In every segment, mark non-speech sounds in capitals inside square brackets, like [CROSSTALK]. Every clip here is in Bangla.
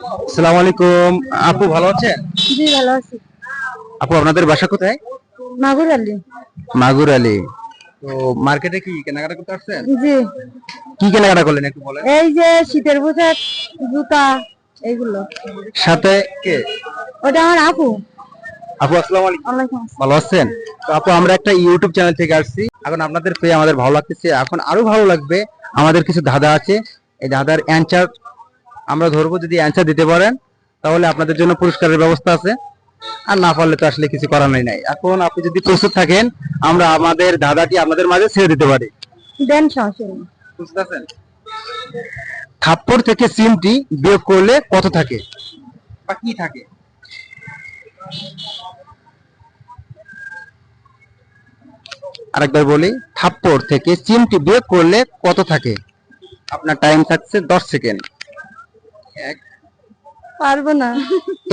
আসসালামু আলাইকুম। আপু ভালো আছেন? জি ভালো আছি। আপু আপনাদের বাসা কোথায়? মাগুর আলী। মাগুর আলী। তো মার্কেটে কি কেনাকাটা করতে আসছেন? জি। কি কেনাকাটা করলেন একটু বলেন। এই যে শীতের পোশাক জুতা এইগুলো। সাথে কে? ওটা আমার আপু। আপু আসসালামু আলাইকুম। ভালো আছেন? তো আপু আমরা একটা ইউটিউব চ্যানেল থেকে আসছি। এখন আপনাদের পেয়ে আমাদের ভালো লাগতেছে। এখন আরও ভালো লাগবে। আমাদের কিছু ধাঁধা আছে। এই ধাঁধার অ্যান্সার আমরা ধরবো যদি অ্যান্সার দিতে পারেন তাহলে আপনাদের জন্য পুরস্কারের ব্যবস্থা আছে। আর না পারলে তো আসলে কিছু করার নাই এখন আপনি যদি প্রস্তুত থাকেন আমরা আমাদের দাদাটি আপনাদের মাঝে ছেড়ে দিতে পারি। দেন বুঝতেছেন থাপ্পড় থেকে সিমটি বিয়োগ করলে কত থাকে? বা কি থাকে? আরেকবার বলি থাপ্পড় থেকে সিমটি বিয়োগ করলে কত থাকে? আপনার টাইম থাকছে দশ সেকেন্ড। এক। পারব না।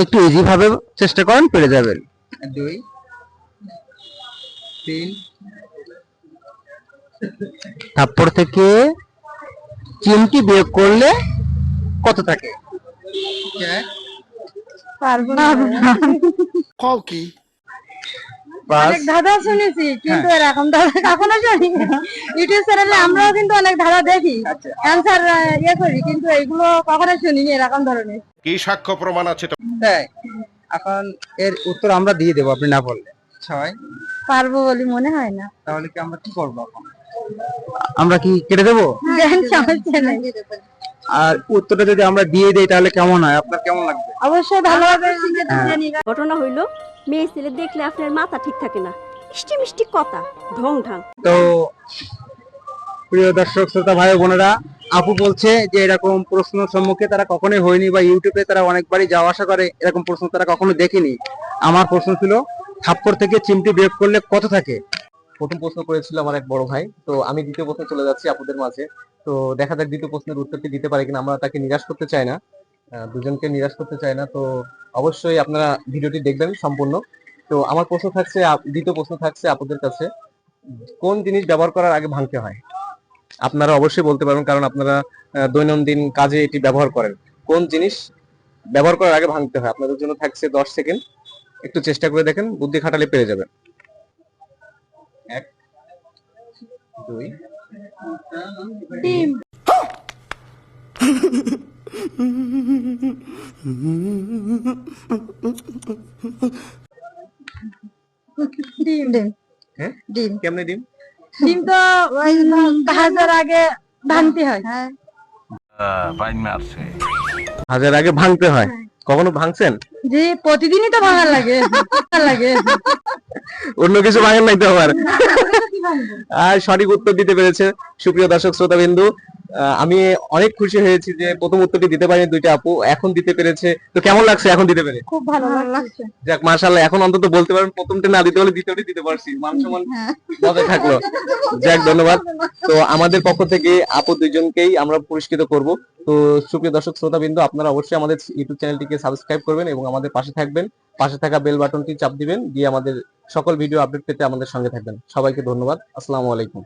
একটু ইজি ভাবে চেষ্টা করেন পেরে যাবেন। দুই। তিন। তারপর থেকে চিমটি বিয়োগ করলে কত থাকে? এক, পারব না। কও কি? পাঁচ, অনেক ধাঁধা শুনেছি কিন্তু এরকম ধাঁধা কখনো শুনি। ইউটিউব চ্যানেলে আমরাও কিন্তু অনেক ধাঁধা দেখি। আচ্ছা। অ্যান্সার ইয়ে করি কিন্তু এগুলো কখনো শুনিনি এরকম ধরনের। কি সাক্ষ্য প্রমাণ আছে তো এখন এর উত্তর আমরা দিয়ে দেবো আপনি না বললে। ছয়। পারব বলে মনে হয় না। তাহলে কি আমরা কি করব আমরা কি কেটে দেবো? সমস্যা নেই আর উত্তরটা যদি আমরা দিয়ে দেই তাহলে কেমন হয়? আপনার কেমন লাগবে? অবশ্যই ভালোভাবে শিখে হ্যাঁ। ঘটনা হইল মেয়ে ছেলে দেখলে আপনার মাথা ঠিক থাকে না। মিষ্টি মিষ্টি কথা ঢং ঢাং। তো প্রিয় দর্শক শ্রোতা ভাই বোনেরা আপু বলছে যে এরকম প্রশ্ন সম্মুখে তারা কখনোই হয়নি বা ইউটিউবে তারা অনেকবারই যাওয়া আসা করে এরকম প্রশ্ন তারা কখনো দেখেনি। আমার প্রশ্ন ছিল থাপ্পড় থেকে চিমটি বের করলে কত থাকে? প্রথম প্রশ্ন করেছিল আমার এক বড় ভাই তো আমি দ্বিতীয় প্রশ্ন চলে যাচ্ছি আপুদের মাঝে। তো দেখা যাক দ্বিতীয় প্রশ্নের উত্তরটি দিতে পারে কিনা, আমরা তাকে নিরাশ করতে চাই না। দুজনকে নিরাশ করতে চাই না, তো অবশ্যই আপনারা ভিডিওটি দেখবেন সম্পূর্ণ। তো আমার প্রশ্ন থাকছে দ্বিতীয় প্রশ্ন থাকছে আপনাদের কাছে, কোন জিনিস ব্যবহার করার আগে ভাঙতে হয়? আপনারা অবশ্যই বলতে পারবেন, কারণ আপনারা দৈনন্দিন কাজে এটি ব্যবহার করেন। কোন জিনিস ব্যবহার করার আগে ভাঙতে হয়? আপনাদের জন্য থাকছে দশ সেকেন্ড, একটু চেষ্টা করে দেখেন, বুদ্ধি খাটালে পেরে যাবেন। এক, দুই ডিম। ডিম। ডিম হ্যাঁ? ডিম। কেমনে ডিম? ডিম তো ওই ভাজার আগে ভাঙতে হয়। হাজার আগে ভাঙতে হয়? কখনো ভাঙছেন? জি প্রতিদিনই তো ভাঙা লাগে। [LAUGHS] লাগে। অন্য কিছু ভাঙেন নাই তো আবার। [LAUGHS] আর সঠিক উত্তর দিতে পেরেছে সুপ্রিয় দর্শক শ্রোতা বিন্দু আমি অনেক খুশি হয়েছি যে প্রথম উত্তরটি দিতে পারিনি দুইটা আপু। এখন দিতে পেরেছে। তো কেমন লাগছে এখন দিতে পেরে? খুব ভালো লাগছে। যাক মাশাআল্লাহ এখন অন্তত বলতে পারেন প্রথমটা না দিতে হলে দ্বিতীয়টি দিতে পারছি। মান সম্মান বজায় থাকল। যাক ধন্যবাদ। তো আমাদের পক্ষ থেকে আপু দুইজনকেই আমরা পুরস্কৃত করব। তো সুপ্রিয় দর্শক শ্রোতা বিন্দু আপনারা অবশ্যই আমাদের ইউটিউব চ্যানেলটিকে সাবস্ক্রাইব করবেন এবং আমাদের পাশে থাকবেন। পাশে থাকা বেল বাটনটি চাপ দিবেন দিয়ে আমাদের সকল ভিডিও আপডেট পেতে আমাদের সঙ্গে থাকবেন। সবাইকে ধন্যবাদ। আসসালামু আলাইকুম।